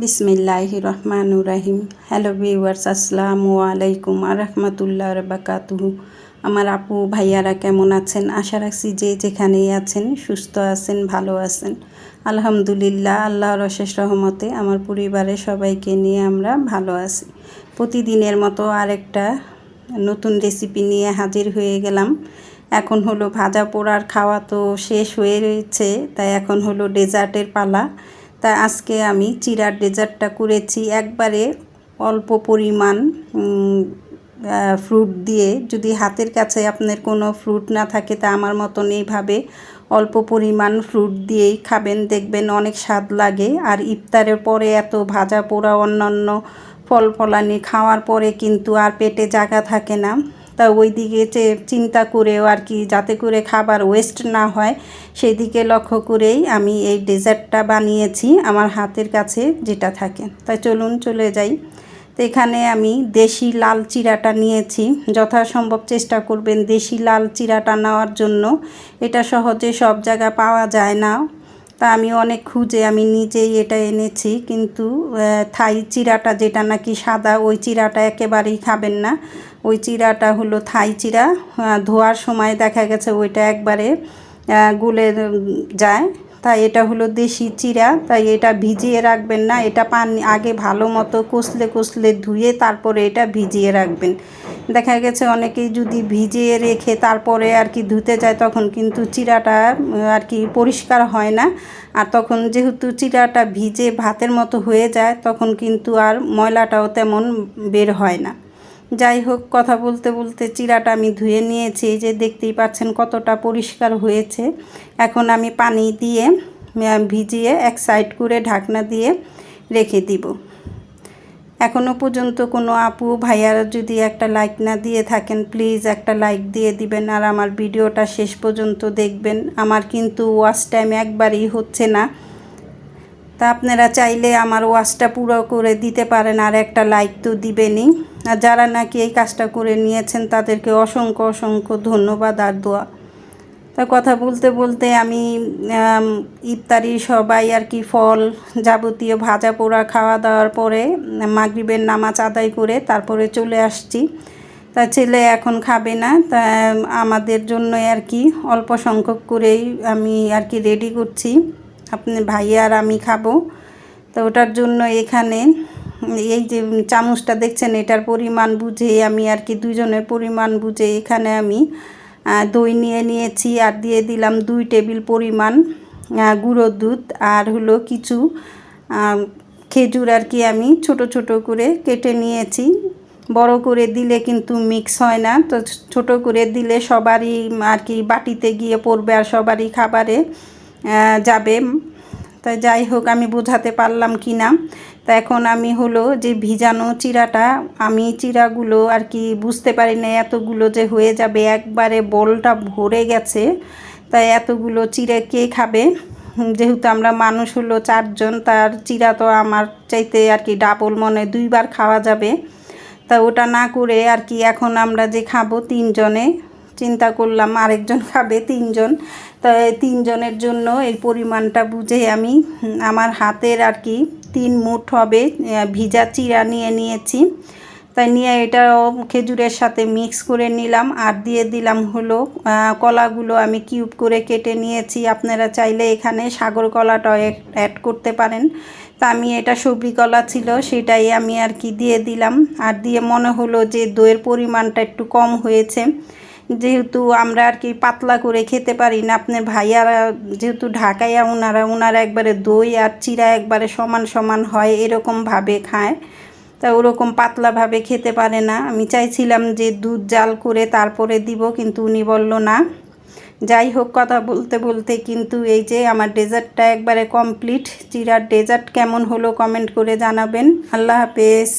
বিসমিল্লাহ রহমান রাহিম। Hello viewers আসসালামু আলাইকুম আর রহমতুল্লাহ বাকাতুহু। আমার আপু, ভাইয়ারা কেমন আছেন? আশা রাখছি যে যেখানেই আছেন, সুস্থ আছেন, ভালো আছেন। আলহামদুলিল্লাহ, আল্লাহর অশেষ রহমতে আমার পরিবারের সবাইকে নিয়ে আমরা ভালো আছি। প্রতিদিনের মতো আরেকটা নতুন রেসিপি নিয়ে হাজির হয়ে গেলাম। এখন হলো ভাজা পোড়ার খাওয়া তো শেষ হয়ে রয়েছে, তাই এখন হলো ডেজার্টের পালা। তা আজকে আমি চিরার ডেজার্টটা করেছি। একবারে অল্প পরিমাণ ফ্রুট দিয়ে। যদি হাতের কাছে আপনার কোনো ফ্রুট না থাকে, তা আমার মতন এইভাবে অল্প পরিমাণ ফ্রুট দিয়েই খাবেন। দেখবেন অনেক স্বাদ লাগে। আর ইফতারের পরে এত ভাজা পোড়া অন্যান্য ফল ফলানি খাওয়ার পরে কিন্তু আর পেটে জায়গা থাকে না। তা ওই দিকে চিন্তা করেও আর কি যাতে করে খাবার ওয়েস্ট না হয় সেই দিকে লক্ষ্য করেই আমি এই ডেজার্টটা বানিয়েছি আমার হাতের কাছে যেটা থাকে। তাই চলুন চলে যাই। তো এখানে আমি দেশি লাল চিরাটা নিয়েছি। যথাসম্ভব চেষ্টা করবেন দেশি লাল চিরাটা নেওয়ার জন্য। এটা সহজে সব জায়গায় পাওয়া যায় না। তা আমি অনেক খুঁজে, আমি নিজেই এটা এনেছি। কিন্তু থাই চিরাটা যেটা নাকি সাদা, ওই চিরাটা একেবারেই খাবেন না। ওই চিরাটা হলো থাই চিরা ধোয়ার সময় দেখা গেছে ওইটা একবারে গুলে যায়। তাই এটা হলো দেশি চিরা তাই এটা ভিজিয়ে রাখবেন না, এটা পানি আগে ভালো মতো কষলে কষলে ধুয়ে তারপরে এটা ভিজিয়ে রাখবেন। দেখা গেছে অনেকেই যদি ভিজিয়ে রেখে তারপরে আর কি ধুতে যায়, তখন কিন্তু চিরাটা আর কি পরিষ্কার হয় না। আর তখন যেহেতু চিরাটা ভিজে ভাতের মতো হয়ে যায়, তখন কিন্তু আর ময়লাটাও তেমন বের হয় না। যাই হোক, কথা বলতে বলতে চিরাটা আমি ধুয়ে নিয়েছি। যে দেখতেই পাচ্ছেন কতটা পরিষ্কার হয়েছে। এখন আমি পানি দিয়ে ভিজিয়ে এক সাইড করে ঢাকনা দিয়ে রেখে দিব। এখনও পর্যন্ত কোনো আপু, ভাইয়ারা যদি একটা লাইক না দিয়ে থাকেন প্লিজ একটা লাইক দিয়ে দিবেন আর আমার ভিডিওটা শেষ পর্যন্ত দেখবেন। আমার কিন্তু ওয়াচ টাইম একবারই হচ্ছে না। তা আপনারা চাইলে আমার ওয়াশটা পুরো করে দিতে পারেন আর একটা লাইক তো দিবেনই। আর যারা নাকি এই কাজটা করে নিয়েছেন তাদেরকে অসংখ্য অসংখ্য ধন্যবাদ আর দোয়া। তা কথা বলতে বলতে আমি ইফতারি সবাই আর কি ফল যাবতীয় ভাজা পোড়া খাওয়া দাওয়ার পরে মাগরিবের নামাজ আদায় করে তারপরে চলে আসছি। তা ছেলে এখন খাবে না, তা আমাদের জন্য আর কি অল্প সংখ্যক করেই আমি আর কি রেডি করছি। আপনি ভাই আর আমি খাব। তো ওটার জন্য এখানে এই যে চামচটা দেখছেন, এটার পরিমাণ বুঝে আমি আর কি দুজনের পরিমাণ বুঝে এখানে আমি দই নিয়ে নিয়েছি আর দিয়ে দিলাম দুই টেবিল পরিমাণ গুঁড়ো দুধ আর হলো কিছু খেজুর আর কি আমি ছোট ছোট করে কেটে নিয়েছি। বড় করে দিলে কিন্তু মিক্স হয় না, তো ছোট করে দিলে সবারই আর কি বাটিতে গিয়ে পড়বে আর সবারই খাবারে। যাবে। তা যাই হোক, আমি বোঝাতে পারলাম কি না। তা এখন আমি হলো যে ভিজানো চিরাটা, আমি চিরাগুলো আর কি বুঝতে পারি না এতগুলো যে হয়ে যাবে। একবারে বলটা ভরে গেছে। তাই এতগুলো চিড়ে কে খাবে? যেহেতু আমরা মানুষ হলো চারজন, তার চিরা তো আমার চাইতে আর কি ডাবল মনে দুইবার খাওয়া যাবে। তা ওটা না করে আর কি এখন আমরা যে খাব তিনজনে চিন্তা করলাম আরেকজন খাবে, তিনজন। তো তিনজনের জন্য এই পরিমাণটা বুঝে আমি আমার হাতের আর কি তিন মুঠ হবে ভিজা চিরা নিয়ে নিয়েছি। তাই নিয়ে এটা খেজুরের সাথে মিক্স করে নিলাম আর দিয়ে দিলাম হলো কলাগুলো আমি কিউব করে কেটে নিয়েছি। আপনারা চাইলে এখানে সাগর কলাটাও অ্যাড করতে পারেন। তা আমি এটা সবজি কলা ছিল, সেটাই আমি আর কি দিয়ে দিলাম। আর দিয়ে মনে হলো যে দইয়ের পরিমাণটা একটু কম হয়েছে। যেহেতু আমরা আর কি পাতলা করে খেতে পারি না আপনার ভাইয়ারা যেহেতু ঢাকাইয়া ওনারা ওনারা একবারে দই আর চিরা একবারে সমান সমান হয় এরকমভাবে খায়। তা ওরকম পাতলাভাবে খেতে পারে না। আমি চাইছিলাম যে দুধ জাল করে তারপরে দিব, কিন্তু উনি বলল না। যাই হোক, কথা বলতে বলতে কিন্তু এই যে আমার ডেজার্টটা একবারে কমপ্লিট, চিরার ডেজার্ট কেমন হলো কমেন্ট করে জানাবেন। আল্লাহ হাফেজ।